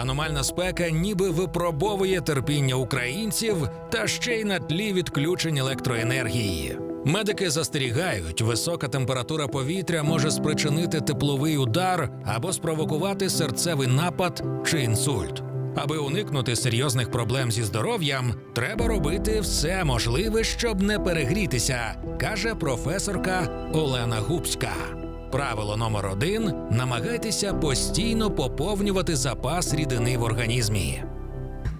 Аномальна спека ніби випробовує терпіння українців та ще й на тлі відключень електроенергії. Медики застерігають, висока температура повітря може спричинити тепловий удар або спровокувати серцевий напад чи інсульт. Аби уникнути серйозних проблем зі здоров'ям, треба робити все можливе, щоб не перегрітися, каже професорка Олена Губська. Правило номер один: намагайтеся постійно поповнювати запас рідини в організмі.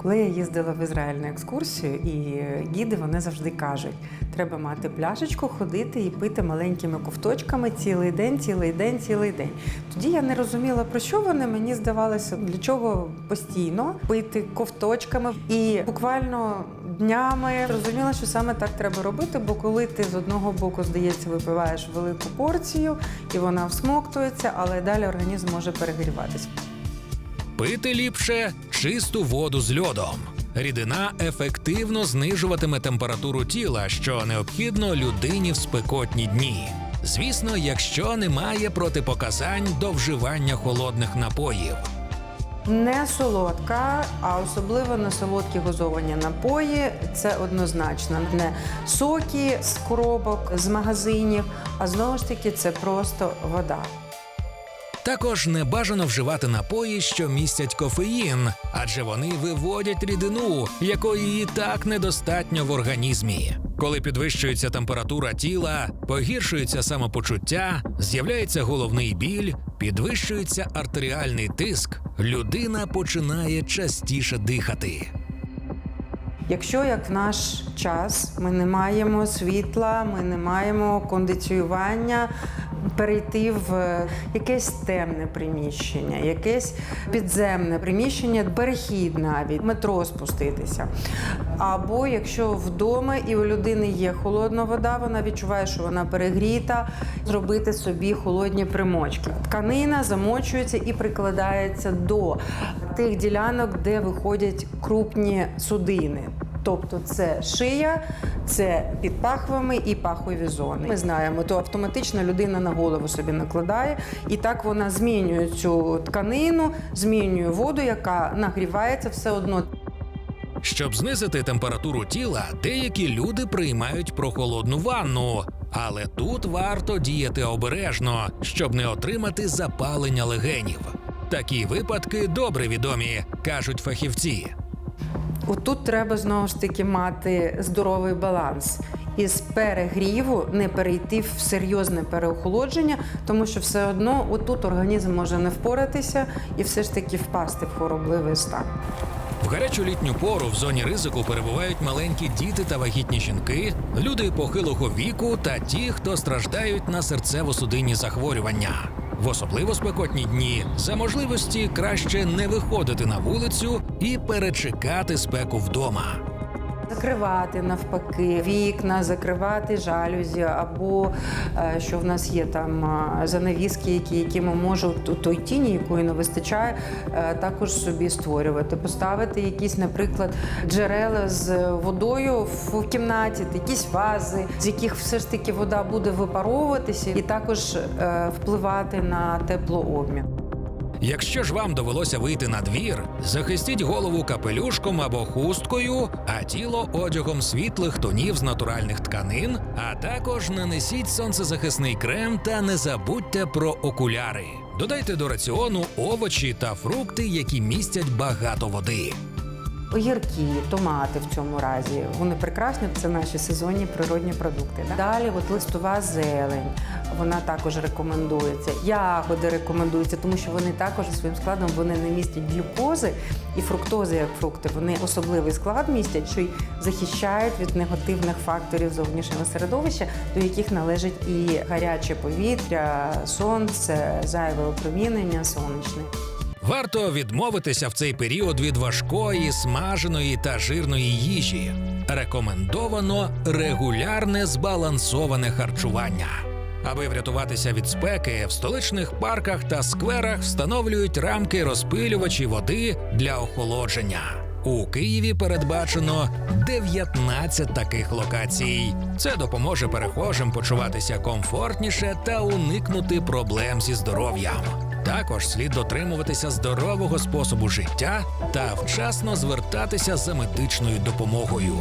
Коли я їздила в Ізраїль на екскурсію, і гіди вони завжди кажуть, треба мати пляшечку, ходити і пити маленькими ковточками цілий день, цілий день, цілий день. Тоді я не розуміла, про що вони. Мені здавалося, для чого постійно пити ковточками. І буквально днями зрозуміла, що саме так треба робити, бо коли ти з одного боку, здається, випиваєш велику порцію і вона всмоктується, але далі організм може перегріватися. Пити ліпше чисту воду з льодом. Рідина ефективно знижуватиме температуру тіла, що необхідно людині в спекотні дні. Звісно, якщо немає протипоказань до вживання холодних напоїв. Не солодка, а особливо не солодкі газовані напої. Це однозначно не соки з коробок з магазинів, а знову ж таки це просто вода. Також не бажано вживати напої, що містять кофеїн, адже вони виводять рідину, якої і так недостатньо в організмі. Коли підвищується температура тіла, погіршується самопочуття, з'являється головний біль, підвищується артеріальний тиск, людина починає частіше дихати. Якщо як в наш час ми не маємо світла, ми не маємо кондиціювання, перейти в е, якесь темне приміщення, якесь підземне приміщення, перехід навіть, метро спуститися. Або якщо вдома і у людини є холодна вода, вона відчуває, що вона перегріта, зробити собі холодні примочки. Тканина замочується і прикладається до тих ділянок, де виходять крупні судини. Тобто це шия, це під пахвами і пахові зони. Ми знаємо, то автоматично людина на голову собі накладає, і так вона змінює цю тканину, змінює воду, яка нагрівається все одно. Щоб знизити температуру тіла, деякі люди приймають прохолодну ванну. Але тут варто діяти обережно, щоб не отримати запалення легенів. Такі випадки добре відомі, кажуть фахівці. Отут треба знову ж таки мати здоровий баланс. Із перегріву не перейти в серйозне переохолодження, тому що все одно отут організм може не впоратися і все ж таки впасти в хворобливий стан. В гарячу літню пору в зоні ризику перебувають маленькі діти та вагітні жінки, люди похилого віку та ті, хто страждають на серцево-судинні захворювання. В особливо спекотні дні за можливості краще не виходити на вулицю і перечекати спеку вдома. Закривати навпаки вікна, закривати жалюзі, або е, що в нас є там е, занавіски, які, які ми можемо той тіні, якої не вистачає, е, також собі створювати. Поставити якісь, наприклад, джерела з водою в кімнаті, якісь вази, з яких все ж таки вода буде випаровуватися, і також впливати на теплообмін. Якщо ж вам довелося вийти на двір, захистіть голову капелюшком або хусткою, а тіло одягом світлих тонів з натуральних тканин, а також нанесіть сонцезахисний крем та не забудьте про окуляри. Додайте до раціону овочі та фрукти, які містять багато води. Огірки, томати в цьому разі. Вони прекрасні, це наші сезонні природні продукти. да. Далі от листова зелень, вона також рекомендується. Ягоди рекомендуються, тому що вони також своїм складом вони не містять глюкози і фруктози, як фрукти. Вони особливий склад містять, що й захищають від негативних факторів зовнішнього середовища, до яких належить і гаряче повітря, сонце, зайве опромінення, сонячне. Варто відмовитися в цей період від важкої, смаженої та жирної їжі. Рекомендовано регулярне збалансоване харчування. Аби врятуватися від спеки, в столичних парках та скверах встановлюють рамки розпилювачі води для охолодження. У Києві передбачено 19 таких локацій. Це допоможе перехожим почуватися комфортніше та уникнути проблем зі здоров'ям. Також слід дотримуватися здорового способу життя та вчасно звертатися за медичною допомогою.